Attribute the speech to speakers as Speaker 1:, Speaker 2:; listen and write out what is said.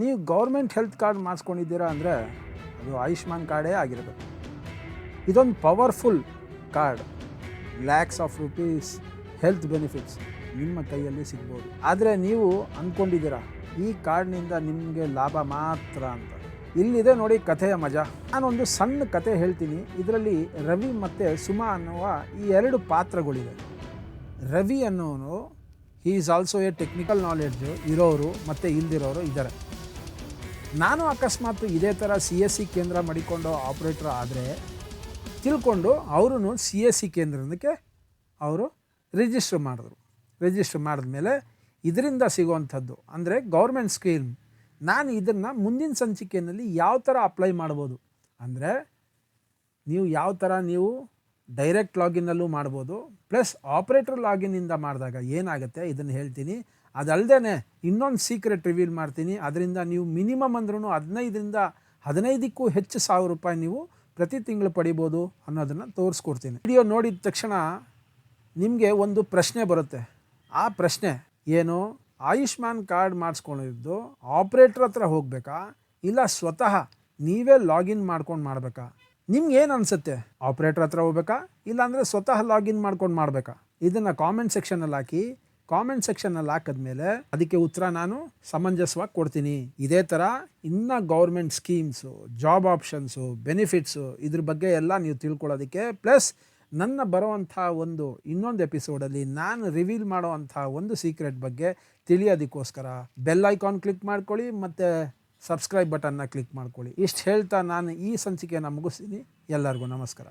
Speaker 1: ನೀವು government health card ಮಾಡಿಸ್ಕೊಂಡಿದ್ದೀರಾ ಅಂದರೆ ಅದು ಆಯುಷ್ಮಾನ್ ಕಾರ್ಡೇ ಆಗಿರಬೇಕು. ಇದೊಂದು powerful card. Lakhs of rupees health benefits ನಿಮ್ಮ ಕೈಯಲ್ಲಿ ಸಿಗ್ಬೋದು. ಆದರೆ ನೀವು ಅಂದ್ಕೊಂಡಿದ್ದೀರಾ, ಈ ಕಾರ್ಡ್ನಿಂದ ನಿಮಗೆ ಲಾಭ ಮಾತ್ರ ಅಂತ. ಇಲ್ಲಿದೆ ನೋಡಿ ಕಥೆಯ ಮಜಾ. ನಾನೊಂದು ಸಣ್ಣ ಕಥೆ ಹೇಳ್ತೀನಿ. ಇದರಲ್ಲಿ ರವಿ ಮತ್ತು ಸುಮಾ ಅನ್ನುವ ಈ ಎರಡು ಪಾತ್ರಗಳಿವೆ. ರವಿ ಅನ್ನೋನು he is also a technical knowledge ಇರೋರು ಮತ್ತು ಇಲ್ದಿರೋರು ಇದ್ದಾರೆ. ನಾನು ಅಕಸ್ಮಾತ್ ಇದೇ ಥರ ಸಿ ಎಸ್ ಸಿ ಕೇಂದ್ರ ಮಡಿಕೊಂಡು ಆಪ್ರೇಟ್ರ್ ಆದರೆ ತಿಳ್ಕೊಂಡು ಅವರು ಸಿ ಎಸ್ ಸಿ ಕೇಂದ್ರಕ್ಕೆ ಅವರು ರಿಜಿಸ್ಟರ್ ಮಾಡಿದ್ರು. ರಿಜಿಸ್ಟರ್ ಮಾಡಿದ್ಮೇಲೆ ಇದರಿಂದ ಸಿಗುವಂಥದ್ದು ಅಂದರೆ ಗೌರ್ಮೆಂಟ್ ಸ್ಕೀಮ್ ನಾನು ಇದನ್ನು ಮುಂದಿನ ಸಂಚಿಕೆಯಲ್ಲಿ ಯಾವ ಥರ ಅಪ್ಲೈ ಮಾಡ್ಬೋದು? ಅಂದರೆ ನೀವು ಯಾವ ಥರ ನೀವು ಡೈರೆಕ್ಟ್ ಲಾಗಿನ್ನಲ್ಲೂ ಮಾಡ್ಬೋದು ಪ್ಲಸ್ ಆಪ್ರೇಟರ್ ಲಾಗಿನ್ನಿಂದ ಮಾಡಿದಾಗ ಏನಾಗುತ್ತೆ? ಇದನ್ನು ಹೇಳ್ತೀನಿ. ಅದಲ್ಲದೆ ಇನ್ನೊಂದು ಸೀಕ್ರೆಟ್ ರಿವೀಲ್ ಮಾಡ್ತೀನಿ. ಅದರಿಂದ ನೀವು ಮಿನಿಮಮ್ ಅಂದ್ರೂ ಹದಿನೈದರಿಂದ ಹದಿನೈದಕ್ಕೂ ಹೆಚ್ಚು ಸಾವಿರ ರೂಪಾಯಿ ನೀವು ಪ್ರತಿ ತಿಂಗಳು ಪಡಿಬೋದು ಅನ್ನೋದನ್ನು ತೋರಿಸ್ಕೊಡ್ತೀನಿ. ವಿಡಿಯೋ ನೋಡಿದ ತಕ್ಷಣ ನಿಮಗೆ ಒಂದು ಪ್ರಶ್ನೆ ಬರುತ್ತೆ. ಆ ಪ್ರಶ್ನೆ ಏನು? ಆಯುಷ್ಮಾನ್ ಕಾರ್ಡ್ ಮಾಡಿಸ್ಕೊಂಡಿದ್ದು ಆಪ್ರೇಟ್ರ್ ಹತ್ರ ಹೋಗಬೇಕಾ? ಇಲ್ಲ ಸ್ವತಃ ನೀವೇ ಲಾಗಿನ್ ಮಾಡ್ಕೊಂಡು ಮಾಡಬೇಕಾ? ನಿಮ್ಗೆ ಏನು ಅನಿಸುತ್ತೆ? ಆಪ್ರೇಟ್ರ್ ಹತ್ರ ಹೋಗ್ಬೇಕಾ? ಇಲ್ಲಾಂದರೆ ಸ್ವತಃ ಲಾಗಿನ್ ಮಾಡ್ಕೊಂಡು ಮಾಡಬೇಕಾ? ಇದನ್ನು ಕಾಮೆಂಟ್ ಸೆಕ್ಷನಲ್ಲಿ ಹಾಕಿ. ಕಾಮೆಂಟ್ ಸೆಕ್ಷನಲ್ಲಿ ಹಾಕಿದ್ಮೇಲೆ ಅದಕ್ಕೆ ಉತ್ತರ ನಾನು ಸಮಂಜಸವಾಗಿ ಕೊಡ್ತೀನಿ. ಇದೇ ಥರ ಇನ್ನು government schemes job options benefits ಇದ್ರ ಬಗ್ಗೆ ಎಲ್ಲ ನೀವು ತಿಳ್ಕೊಳ್ಳೋದಕ್ಕೆ ಪ್ಲಸ್ ನನ್ನ ಬರುವಂಥ ಒಂದು ಇನ್ನೊಂದು ಎಪಿಸೋಡಲ್ಲಿ ನಾನು ರಿವೀಲ್ ಮಾಡೋವಂಥ ಒಂದು ಸೀಕ್ರೆಟ್ ಬಗ್ಗೆ ತಿಳಿಯೋದಕ್ಕೋಸ್ಕರ ಬೆಲ್ ಐಕಾನ್ ಕ್ಲಿಕ್ ಮಾಡ್ಕೊಳ್ಳಿ ಮತ್ತು ಸಬ್ಸ್ಕ್ರೈಬ್ ಬಟನ್ನ ಕ್ಲಿಕ್ ಮಾಡ್ಕೊಳ್ಳಿ. ಇಷ್ಟು ಹೇಳ್ತಾ ನಾನು ಈ ಸಂಚಿಕೆಯನ್ನು ಮುಗಿಸ್ತೀನಿ. ಎಲ್ಲರಿಗೂ ನಮಸ್ಕಾರ.